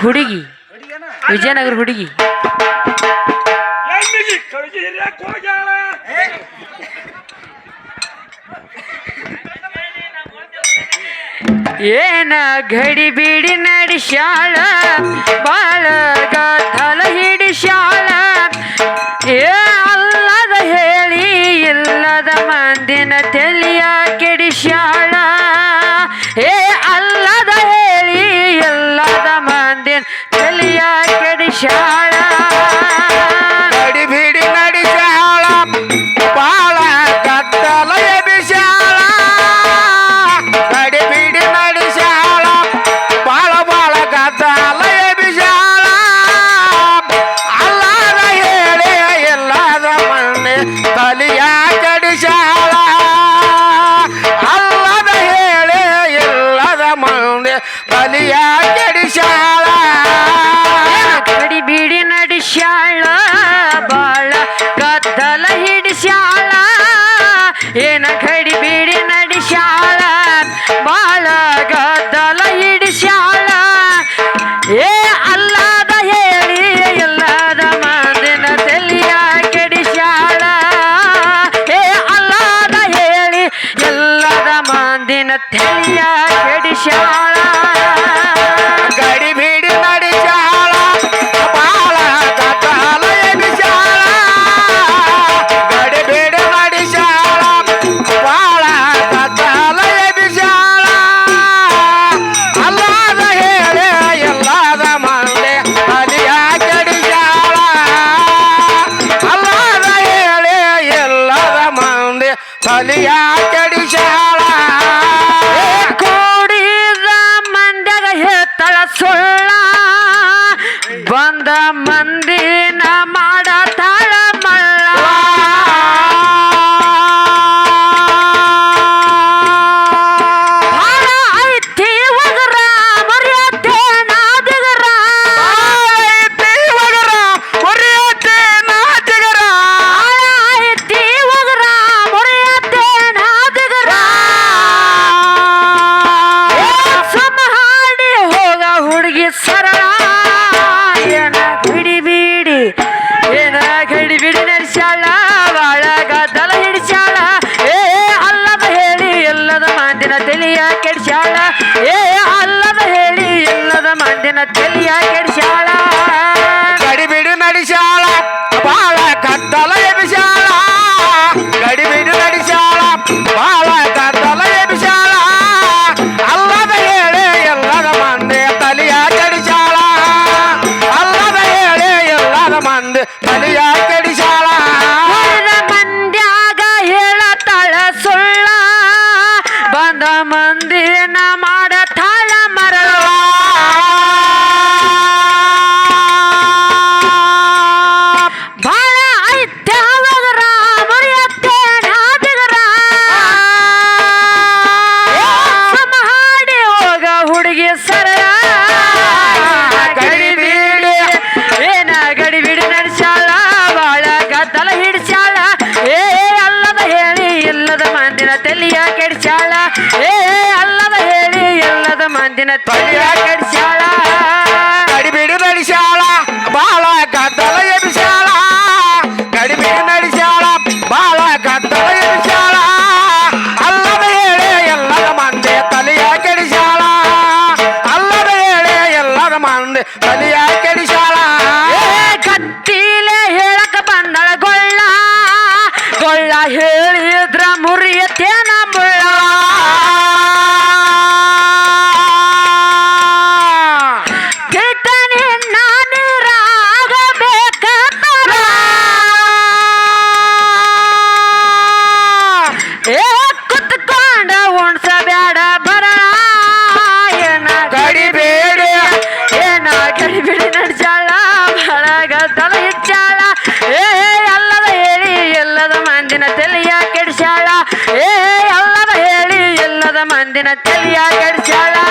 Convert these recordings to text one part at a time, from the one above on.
ಹುಡುಗಿ. ವಿಜಯನಗರ ಹುಡುಗಿ. ಏನ ಗಡಿ ಬಿಡಿ ನಡೆಸ್ಯಾಳ? ಬಾಳ ಗಾಥಲ ಹಿಡಿಸ್ಯಾಳ? shine. ಸುಳ್ಳ ಬಂದ ಮಂದಿ ನಮ ತಲಿಯ ಕೆಡ್ಸ್ಯಾಳ? ಏ ಅಲ್ಲದ ಹೇಳಿ ಇಲ್ಲದ ಮಂದಿನ ತಲಿಯ ಕೆಡ್ಸ್ಯಾಳ? ಕೆಡಿಸ್ಯಾಳ ಏ ಅಲ್ಲದ ಹೇಳಿ ಎಲ್ಲದ ಮಂದಿನ ತೊಳೆಯ ಕೆಡಿಸ್ಯಾಳ ಕಡಿಬಿಡಿ ನಡೆಸ್ಯಾಳ ಬಾಳ ಗದ್ದಲ ಎಬ್ಸ್ಯಾಳ ಕಡಿಬಿಡಿ ನಡೆಸ್ಯಾಳ ಬಾಳ ಗದ್ದಲ ಎಬ್ಸ್ಯಾಳ ಅಲ್ಲದ ಹೇಳಿ ಎಲ್ಲದ ಮಂದಿ ತಲೆಯ ಕೆಡಿಸ್ಯಾಳ ಅಲ್ಲದ ಹೇಳಿ ಎಲ್ಲದ ಮಂದಿ ತಲೆಯ ಕೆಡಿಸ மந்தின தெளியா கடிச்சாளா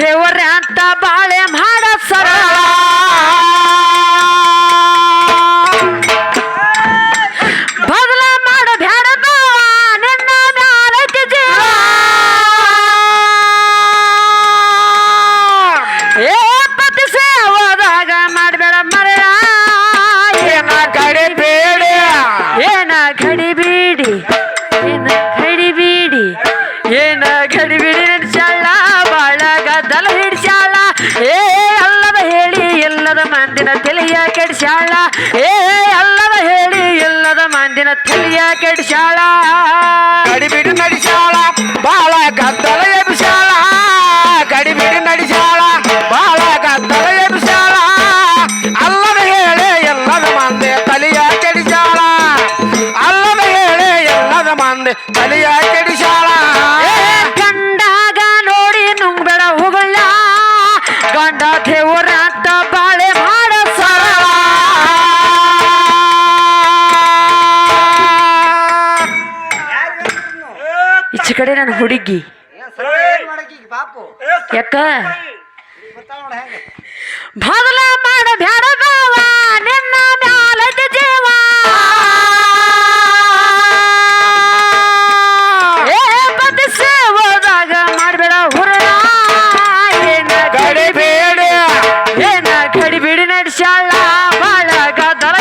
ದೇವರ ಅಂತ ಬಾಳೆ ಮಾಡ ಸರಳ ನಡೆಸ್ಯಾಳ? ಗಡಿಬಿಡಿ ನಡೆಸ್ಯಾಳ? ಬಾಳ ಕತ್ತಲ ಹುಡುಗಿ? ಯಾಕ? ಬದಲ ಮಾಡ ಬ್ಯಾಡ ಬಾವ ನಿನ್ನ ಮ್ಯಾಲದ ಜೀವ. ಮಾಡಬೇಡ ಏನ ಬಾಳ ಗದಲ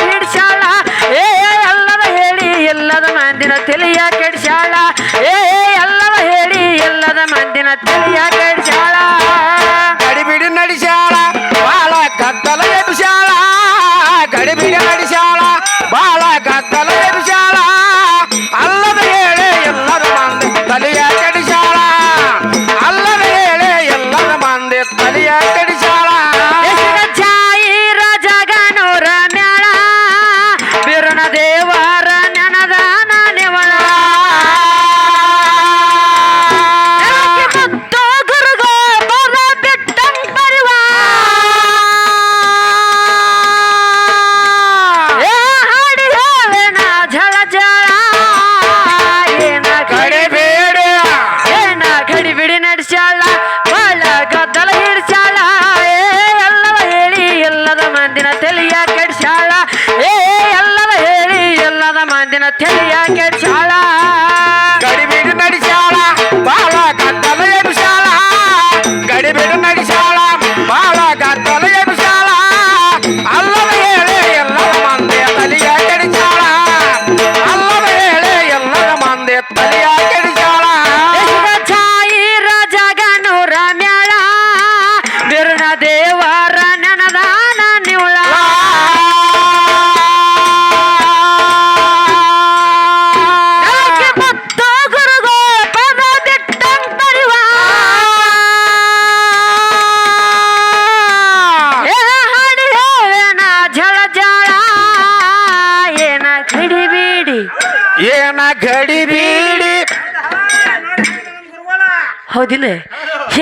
ಏ, ಎಲ್ಲದ ಹೇಳಿ, ಎಲ್ಲದ ಮಂದಿನ ತಲೆಯ ಕೆಡಿಸಾಳ ಏ கத்தலையா கடிச்சாளா கடிபிடி நடிச்சாளா? பால கத்தலைய பிசாளா கடிபிடி நடிச்சாளா? பால கத்தலைய பிசாளா அல்லது ஏழு எல்லாரும் வந்து தலையா கடிச்சாளா அல்லது ஏழு எல்லாரும் வந்து தலையா Tell I get ಏನ ಗಡಿ ಬೀಡಿ? ಹೌದಿಲ್ಲ.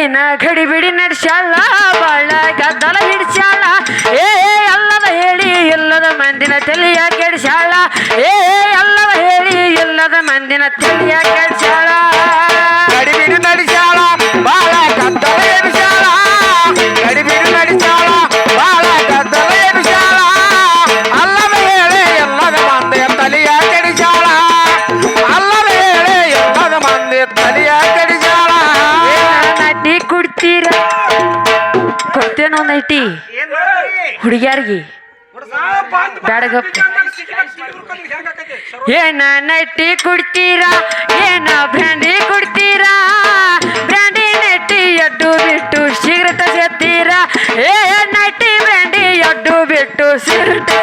ಏನ ಗಡಿ ಬಿಡಿ ನಡೆಸ್ಯಾಳ? ಬಾಳ ಗದ್ದಲ ಹಿಡಿಸ್ಯಾಳ? ಏ ಎಲ್ಲದ ಹೇಳಿ ಎಲ್ಲದ ಮಂದಿನ ತಲೆಯ ಕೆಡಿಸ್ಯಾಳ? ಏ ಎಲ್ಲದ ಹೇಳಿ ಎಲ್ಲದ ಮಂದಿನ ತಲೆಯ ಕೆಡಿಸ್ಯಾಳ? ಕೊಡ್ತೇನೋ ನೈಟಿ ಹುಡುಗ್ಯಾರಿಗೆ. ಬ್ಯಾಡಗಪ್ಪ. ಏನ ನೈಟಿ ಕುಡ್ತೀರಾ? ಏನ ಬ್ರ್ಯಾಂಡಿ ಕುಡ್ತೀರಾ? ಬ್ರ್ಯಾಂಡಿ ನೈಟಿ ಎಡ್ಡು ಬಿಟ್ಟು ಸಿಗರೆಟ್ ಸೇತೀರಾ ಏ ನೈಟಿ ಬ್ರ್ಯಾಂಡಿ ಎಡ್ಡು ಬಿಟ್ಟು ಸಿಗರೆಟ್